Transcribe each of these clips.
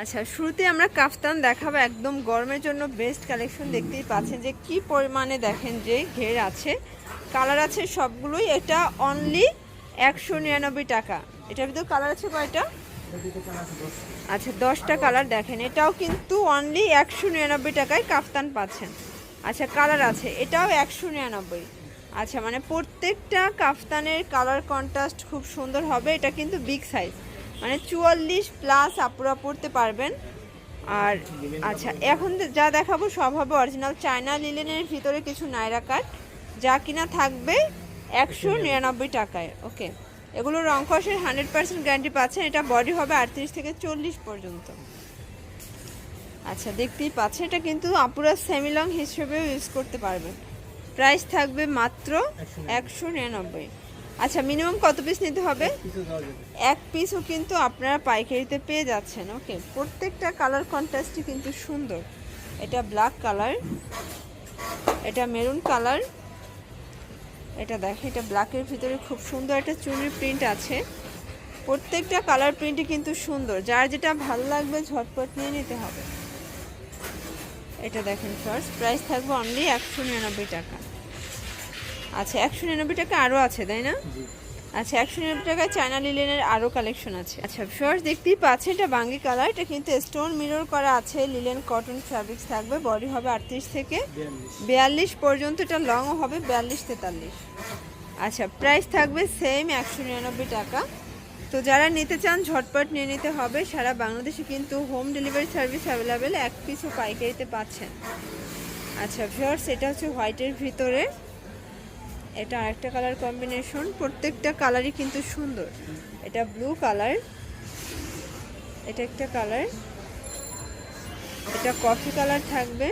আচ্ছা শুরুতে আমরা কাফতান দেখাবো। একদম গরমের জন্য বেস্ট কালেকশন দেখতেই পাচ্ছেন যে কি পরিমাণে দেখেন যে ঘের আছে। কালার আছে সবগুলোই। এটা অনলি একশো নিরানব্বই টাকা। এটার ভিতর কালার আছে কয়টা? আচ্ছা দশটা কালার দেখেন। এটাও কিন্তু অনলি একশো নিরানব্বই টাকায় কাফতান পাচ্ছেন। আচ্ছা কালার আছে। এটাও একশো নিরানব্বই। আচ্ছা মানে প্রত্যেকটা কাফতানের কালার কন্ট্রাস্ট খুব সুন্দর হবে। এটা কিন্তু বিগ সাইজ মানে চুয়াল্লিশ প্লাস আপুরা পড়তে পারবেন। আর আচ্ছা এখন যা দেখাবো সব হবে অরিজিনাল চায়না লিলেনের ভিতরে কিছু নাইরা কাট যা কিনা থাকবে একশো নিরানব্বই টাকায় ওকে এগুলো রং কষের হান্ড্রেড পার্সেন্ট গ্যারান্টি পাচ্ছেন এটা বডি হবে আটত্রিশ থেকে চল্লিশ পর্যন্ত। আচ্ছা দেখতেই পাচ্ছেন এটা কিন্তু আপুরা সেমিলং হিসেবেও ইউজ করতে পারবেন। প্রাইস থাকবে মাত্র একশো নিরানব্বই। আচ্ছা মিনিমাম কত পিস নিতে হবে? এক পিসও কিন্তু আপনারা পাইকারিতে পেয়ে যাচ্ছেন ওকে প্রত্যেকটা কালার কন্ট্রাস্টই কিন্তু সুন্দর। এটা ব্ল্যাক কালার এটা মেরুন কালার এটা দেখে এটা ব্ল্যাকের ভিতরে খুব সুন্দর একটা চুনরি প্রিন্ট আছে। প্রত্যেকটা কালার প্রিন্টই কিন্তু সুন্দর। যার যেটা ভালো লাগবে ঝটপট নিয়ে নিতে হবে। এটা দেখেন ফার্স্ট প্রাইস থাকবে অনলি একশো নিরানব্বই টাকা। আচ্ছা একশো নিরানব্বই টাকা আরও আছে তাই না? আচ্ছা একশো নিরানব্বই টাকায় চায়না লিলেনের আরও কালেকশন আছে। আচ্ছা ফার্স্ট দেখতেই পাচ্ছে এটা বাঙ্গি কালার এটা কিন্তু স্টোন মিরর করা আছে লিলেন কটন ফ্যাব্রিক্স থাকবে বডি হবে আটত্রিশ থেকে বিয়াল্লিশ। পর্যন্ত এটা লংও হবে বিয়াল্লিশ তেতাল্লিশ। আচ্ছা প্রাইস থাকবে সেম একশো নিরানব্বই টাকা। তো যারা নিতে চান ঝটপট নিয়ে নিতে হবে সারা বাংলাদেশে কিন্তু হোম ডেলিভারি সার্ভিস অ্যাভেলেবেল এক পিসও পাইকারিতে পাচ্ছেন। আচ্ছা ভিওর্স এটা হচ্ছে হোয়াইটের ভিতরে। এটা আরেকটা কালার কম্বিনেশন প্রত্যেকটা কালারই কিন্তু সুন্দর। এটা ব্লু কালার এটা একটা কালার এটা কফি কালার থাকবে,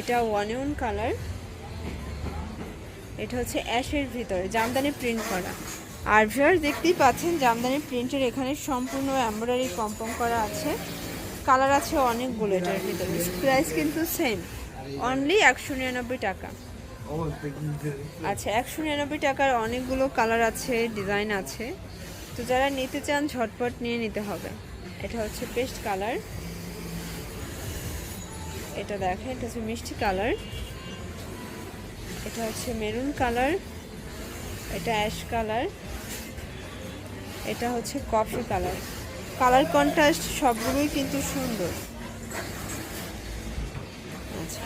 এটা ওয়ানিয়ন কালার এটা হচ্ছে অ্যাশের ভিতরে, জামদানি প্রিন্ট করা। আর ভিউয়ার দেখতেই পাচ্ছেন জামদানি প্রিন্টের এখানে সম্পূর্ণ এমব্রয়ডারি কম্পম করা আছে। কালার আছে অনেকগুলো এটার ভিতরে। প্রাইস কিন্তু সেম অনলি একশো নিরানব্বই টাকা। আচ্ছা একশো নিরানব্বই টাকার অনেকগুলো কালার আছে ডিজাইন আছে। তো যারা নিতে চান, ঝটপট নিয়ে নিতে হবে। এটা হচ্ছে পেস্ট কালার এটা দেখেন, এটা হচ্ছে মিষ্টি কালার এটা হচ্ছে মেরুন কালার এটা অ্যাশ কালার এটা হচ্ছে কফি কালার কালার কন্ট্রাস্ট সবগুলোই কিন্তু সুন্দর আচ্ছা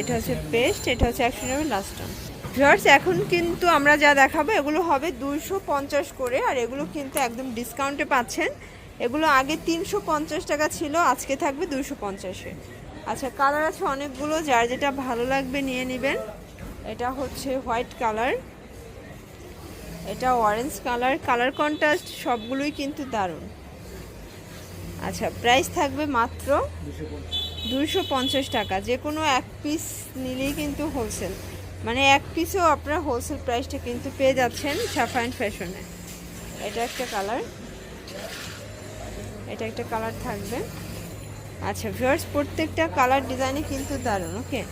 এটা হচ্ছে পেস্ট এটা হচ্ছে একশো নেবে লাস্ট ভিউয়ার্স এখন কিন্তু আমরা যা দেখাবো, এগুলো হবে দুইশো পঞ্চাশ করে, আর এগুলো কিন্তু একদম ডিসকাউন্টে পাচ্ছেন। এগুলো আগে তিনশো পঞ্চাশ টাকা ছিল, আজকে থাকবে দুইশো পঞ্চাশে আচ্ছা কালার আছে অনেকগুলো, যার যেটা ভালো লাগবে নিয়ে নেবেন। এটা হচ্ছে হোয়াইট কালার এটা অরেঞ্জ কালার কালার কন্ট্রাস্ট সবগুলোই কিন্তু দারুণ। আচ্ছা প্রাইস থাকবে মাত্র দুইশো পঞ্চাশ টাকা। যে কোনো এক পিস নিলেই কিন্তু হোলসেল মানে এক পিসেও আপনার হোলসেল প্রাইসটা কিন্তু পেয়ে যাচ্ছেন সাফাইন ফ্যাশনে এটা একটা কালার এটা একটা কালার থাকবে। আচ্ছা ভিউয়ার্স প্রত্যেকটা কালার ডিজাইনই কিন্তু দারুণ ওকে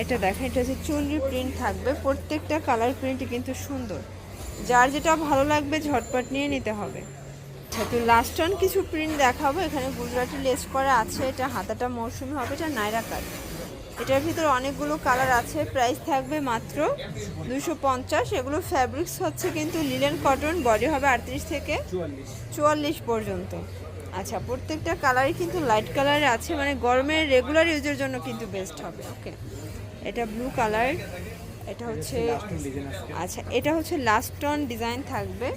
এটা দেখেন, এটা হচ্ছে চুনরি প্রিন্ট থাকবে। প্রত্যেকটা কালার প্রিন্টই কিন্তু সুন্দর। যার যেটা ভালো লাগবে ঝটপট নিয়ে নিতে হবে। তো লাস্ট অন কিছু প্রিন্ট দেখাবো। এখানে গুজরাটি লেস করা আছে। এটা হাতাটা মৌসুমি হবে এটা নাইরা কাট এটার ভিতরে অনেকগুলো কালার আছে। প্রাইস থাকবে মাত্র দুশো পঞ্চাশ। এগুলো ফ্যাব্রিক্স হচ্ছে কিন্তু লিলেন কটন বডি হবে আটত্রিশ থেকে চুয়াল্লিশ পর্যন্ত। আচ্ছা প্রত্যেকটা কালারই কিন্তু লাইট কালারে আছে। মানে গরমের রেগুলার ইউজের জন্য কিন্তু বেস্ট হবে। ওকে এটা ব্লু কালার এটা হচ্ছে আচ্ছা এটা হচ্ছে লাস্ট টন ডিজাইন থাকবে।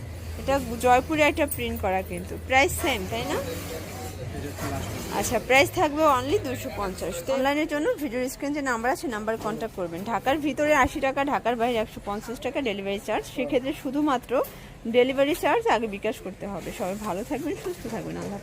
এটা জয়পুরে একটা প্রিন্ট করা কিন্তু। প্রাইস সেম তাই না? আচ্ছা প্রাইস থাকবে অনলি দুশো পঞ্চাশ। তো অনলাইনের জন্য ভিডিওর স্ক্রিন যে নাম্বার আছে নাম্বার কন্ট্যাক্ট করবেন। ঢাকার ভিতরে আশি টাকা, ঢাকার বাইরে একশো পঞ্চাশ টাকা ডেলিভারি চার্জ সেক্ষেত্রে শুধুমাত্র ডেলিভারি চার্জ আগে বিকাশ করতে হবে। সবাই ভালো থাকবেন, সুস্থ থাকবেন। আল্লাহ